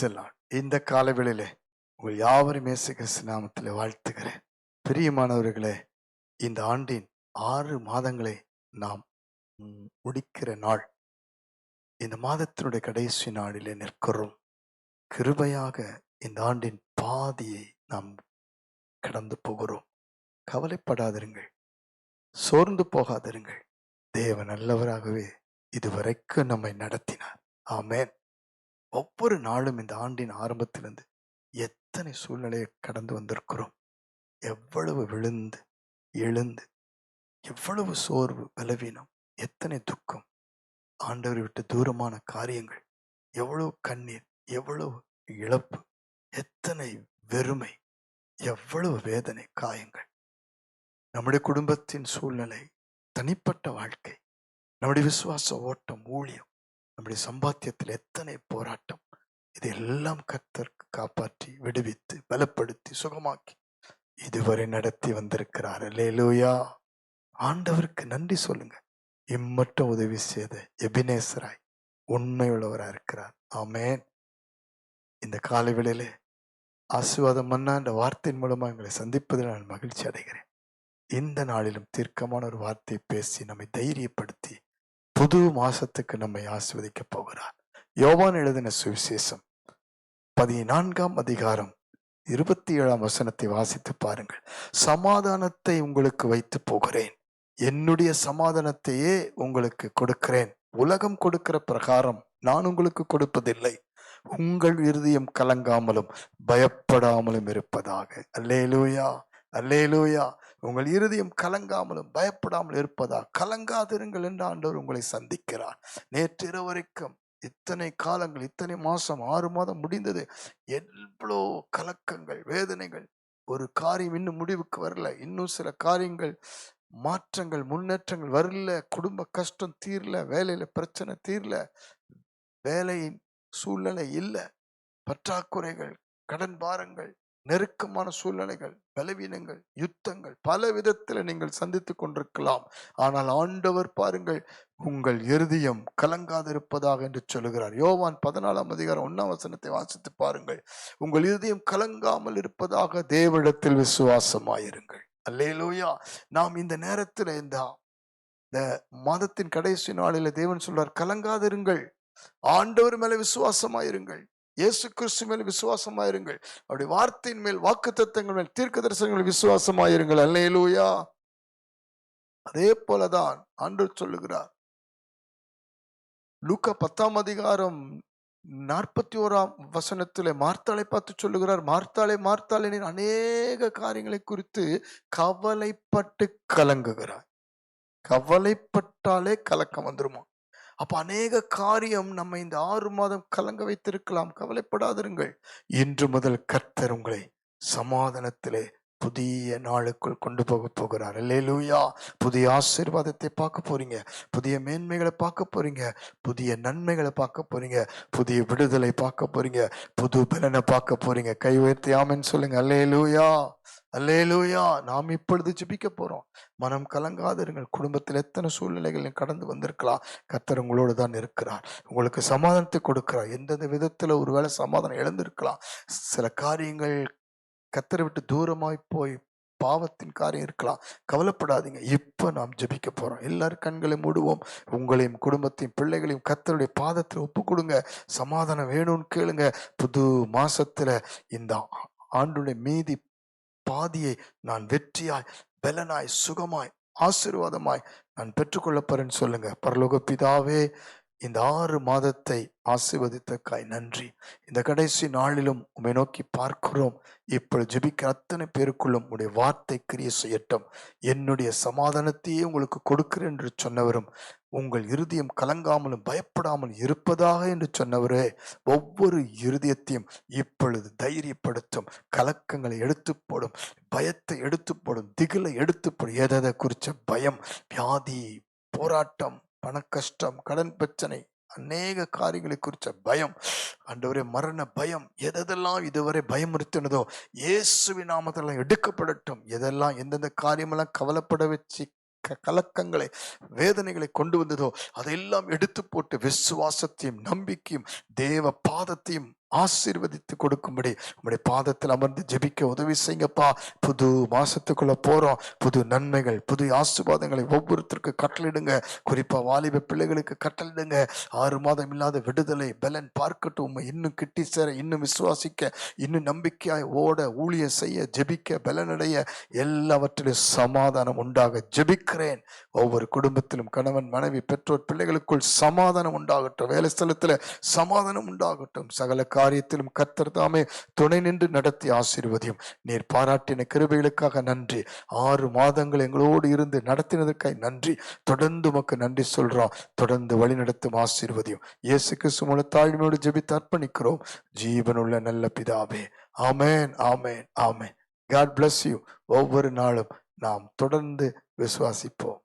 பிரைசலான் இந்த காலவெளியிலே உங்கள் யாவரும் இயேசு கிறிஸ்து நாமத்தில் வாழ்த்துகிறேன். பிரியமானவர்களே இந்த ஆண்டின் ஆறு மாதங்களை நாம் முடிக்கிற நாள். இந்த மாதத்தினுடைய கடைசி நாளிலே நிற்கிறோம். கிருபையாக இந்த ஆண்டின் பாதியை நாம் கடந்து போகிறோம். கவலைப்படாதிருங்கள். சோர்ந்து போகாதிருங்கள். தேவ நல்லவராகவே இதுவரைக்கும் நம்மை நடத்தினார். ஆமேன். ஒவ்வொரு நாளும் இந்த ஆண்டின் ஆரம்பத்திலிருந்து எத்தனை சூழ்நிலையை கடந்து வந்திருக்கிறோம். எவ்வளவு விழுந்து எழுந்து எவ்வளவு சோர்வு பலவீனம் எத்தனை துக்கம். ஆண்டவரை விட்டு தூரமான காரியங்கள் எவ்வளவு கண்ணீர் எவ்வளவு இழப்பு எத்தனை வெறுமை எவ்வளவு வேதனை காயங்கள். நம்முடைய குடும்பத்தின் சூழ்நிலை தனிப்பட்ட வாழ்க்கை நம்முடைய விசுவாச ஓட்டம் ஊழியம் நம்முடைய சம்பாத்தியத்தில் எத்தனை போராட்டம். இதெல்லாம் கர்த்தருக்கு காப்பாற்றி விடுவித்து பலப்படுத்தி சுகமாக்கி இதுவரை நடத்தி வந்திருக்கிறார். லேலூயா ஆண்டவருக்கு நன்றி சொல்லுங்க. இம்மட்டும் உதவி செய்த எபினேசராய் உண்மையுள்ளவராக இருக்கிறார். ஆமேன். இந்த காலை வேளையிலே ஆசீர்வாதம் மன்னா இந்த வார்த்தையின் மூலமா எங்களை சந்திப்பதில் நான் மகிழ்ச்சி அடைகிறேன். இந்த நாளிலும் தீர்க்கமான ஒரு வார்த்தையை பேசி நம்மை தைரியப்படுத்தி புது மாசத்துக்கு நம்மை ஆசிர்வதிக்கப் போகிறார். யோவான் எழுதின சுவிசேஷம் பதினான்காம் அதிகாரம் இருபத்தி ஏழாம் வசனத்தை வாசித்து பாருங்கள். சமாதானத்தை உங்களுக்கு வைத்து போகிறேன். என்னுடைய சமாதானத்தையே உங்களுக்கு கொடுக்கிறேன். உலகம் கொடுக்கிற பிரகாரம் நான் உங்களுக்கு கொடுப்பதில்லை. உங்கள் இருதயம் கலங்காமலும் பயப்படாமலும் இருப்பதாக. அல்லேலூயா. அல்லேலூயா. உங்கள் இருதயம் கலங்காமலும் பயப்படாமல் இருப்பதா கலங்காதிருங்கள் என்று ஆண்டவர் உங்களை சந்திக்கிறார். நேற்று இரவு வரைக்கும் இத்தனை காலங்கள் இத்தனை மாசம் ஆறு மாதம் முடிந்தது. எவ்வளோ கலக்கங்கள் வேதனைகள். ஒரு காரியம் இன்னும் முடிவுக்கு வரல. இன்னும் சில காரியங்கள் மாற்றங்கள் முன்னேற்றங்கள் வரல. குடும்ப கஷ்டம் தீரல. வேலையில பிரச்சனை தீரல. வேலையின் சூழ்நிலை இல்லை. பற்றாக்குறைகள் கடன் பாரங்கள் நெருக்கமான சூழ்நிலைகள் பலவீனங்கள் யுத்தங்கள் பல விதத்தில் நீங்கள் சந்தித்துக் கொண்டிருக்கலாம். ஆனால் ஆண்டவர் பாருங்கள் உங்கள் இருதயம் கலங்காதிருப்பதாக என்று சொல்லுகிறார். யோவான் பதினாலாம் அதிகாரம் ஒன்னாம் வசனத்தை வாசித்து பாருங்கள். உங்கள் இருதயம் கலங்காமல் இருப்பதாக தேவிடத்தில் விசுவாசமாயிருங்கள். அல்லேலூயா! நாம் இந்த நேரத்தில் இந்த இந்த மாதத்தின் கடைசி நாளில் தேவன் சொல்றார் கலங்காதிருங்கள். ஆண்டவர் மேல விசுவாசமாயிருங்கள். இயேசு கிறிஸ்து மேல் விசுவாசமாயிருங்கள். அவருடைய வார்த்தையின் மேல் வாக்கு தத்தங்கள் மேல் தீர்க்க தரிசனங்கள் விசுவாசமாயிருங்கள். அல்லையிலூயா அதே போலதான் ஆண்டு சொல்லுகிறார். லூக்கா பத்தாம் அதிகாரம் நாற்பத்தி ஓராம் வசனத்தில் மார்த்தாளை பார்த்து சொல்லுகிறார். மார்த்தாளை மார்த்தாளை நீ அநேக காரியங்களை குறித்து கவலைப்பட்டு கலங்குகிறாய். கவலைப்பட்டாலே கலக்கம் வந்துருமா? அப்ப அநேக காரியம் நம்ம இந்த ஆறு மாதம் கலங்க வைத்திருக்கலாம். கவலைப்படாதிருங்கள். இன்று முதல் கர்த்தர் உங்களை சமாதானத்திலே புதிய நாளுக்குள் கொண்டு போக போகிறார். லூயா புதிய ஆசீர்வாதத்தை பார்க்க போறீங்க. புதிய மேன்மைகளை பார்க்க போறீங்க. புதிய நன்மைகளை பார்க்க போறீங்க. புதிய விடுதலை பார்க்க போறீங்க. புது பலனை பார்க்க போறீங்க. கை உயர்த்தி ஆமென்னு சொல்லுங்க. அல்லேலூயா. அல்லேலூயா. நாம் இப்பொழுது ஜிபிக்க போறோம். மனம் கலங்காதிருங்கள் குடும்பத்தில் எத்தனை சூழ்நிலைகளையும் கடந்து வந்திருக்கலாம். கத்தர் உங்களோடு தான் இருக்கிறார். உங்களுக்கு சமாதானத்தை கொடுக்கிறார். எந்தெந்த விதத்தில் ஒருவேளை சமாதானம் இழந்திருக்கலாம். சில காரியங்கள் கத்தரை விட்டு தூரமாய் போய் பாவத்தின் காரியம் இருக்கலாம். கவலைப்படாதீங்க. இப்போ நாம் ஜபிக்க போகிறோம் எல்லாரும் கண்களை மூடுவோம். உங்களையும் குடும்பத்தையும் பிள்ளைகளையும் கத்தருடைய பாதத்தில் ஒப்பு கொடுங்க சமாதானம் வேணும்னு கேளுங்க. புது மாசத்துல இந்த ஆண்டுடைய மீதி பாதியை நான் வெற்றியாய் பலனாய் சுகமாய் ஆசீர்வாதமாய் நான் பெற்றுக்கொள்ளப்பறேன்னு சொல்லுங்க. பரலோக பிதாவே இந்த ஆறு மாதத்தை ஆசிர்வதித்த காய் நன்றி. இந்த கடைசி நாளிலும் உம்மை நோக்கி பார்க்கிறோம். இப்பொழுது ஜெபிக்கிற அத்தனை பேருக்குள்ளும் உடைய வார்த்தை கிரிய செய்யட்டும். என்னுடைய சமாதானத்தையே உங்களுக்கு கொடுக்கிறேன் என்று சொன்னவரும் உங்கள் இருதயம் கலங்காமலும் பயப்படாமல் இருப்பதாக என்று சொன்னவரே ஒவ்வொரு இருதயத்தையும் இப்பொழுது தைரியப்படுத்தும். கலக்கங்களை எடுத்து போடும் பயத்தை எடுத்து போடும் திகிலை எடுத்து போடும். எதை குறித்த பயம் வியாதி போராட்டம் பணக்கஷ்டம் கடன் பிரச்சனை அநேக காரியங்களை குறித்த பயம். ஆண்டவரே மரண பயம். எதெல்லாம் இதுவரை பயமுறுத்தினதோ இயேசுவின் நாமத்தெல்லாம் எடுக்கப்படட்டும். எதெல்லாம் எந்தெந்த காரியமெல்லாம் கவலைப்பட வச்சு க- கலக்கங்களை வேதனைகளை கொண்டு வந்ததோ அதையெல்லாம் எடுத்து போட்டு விசுவாசத்தையும் நம்பிக்கையும் தேவ பாதத்தையும் ஆசீர்வதித்து கொடுக்கும்படி உங்களுடைய பாதத்தில் அமர்ந்து ஜெபிக்க உதவி செய்யுங்கப்பா. புது மாசத்துக்குள்ள போறோம். புது நன்மைகள் புது ஆசீர்வாதங்களை ஒவ்வொருத்தருக்கு கட்டளிடுங்க. குறிப்பா வாலிப பிள்ளைகளுக்கு கட்டளிடுங்க. ஆறு மாதம் இல்லாத விடுதலை பலன் பார்க்கட்டும். உண்மை இன்னும் கிட்டி சேர இன்னும் விசுவாசிக்க இன்னும் நம்பிக்கையாய் ஓட ஊழிய செய்ய ஜெபிக்க பலனடைய எல்லாவற்றிலும் சமாதானம் உண்டாக ஜெபிக்கிறேன். ஒவ்வொரு குடும்பத்திலும் கணவன் மனைவி பெற்றோர் பிள்ளைகளுக்குள் சமாதானம் உண்டாகட்டும். வேலை சமாதானம் உண்டாகட்டும். சகல காரியத்திலும் கர்த்தர் தாமே துணை நின்று நடத்தி ஆசீர்வதியும். நீர் பாராட்டின கிருபைகளுக்காக நன்றி. ஆறு மாதங்கள் எங்களோடு இருந்து நடத்தினதற்காய் நன்றி. தொடர்ந்து உமக்கு நன்றி சொல்றோம். தொடர்ந்து வழி நடத்தும் ஆசீர்வதியும். இயேசு கிறிஸ்து தாழ்மையோடு ஜெபித்து அர்ப்பணிக்கிறோம். ஜீவனுள்ள நல்ல பிதாவே. Amen amen amen. God bless you ஒவ்வொரு நாளும் நாம் தொடர்ந்து விசுவாசிப்போம்.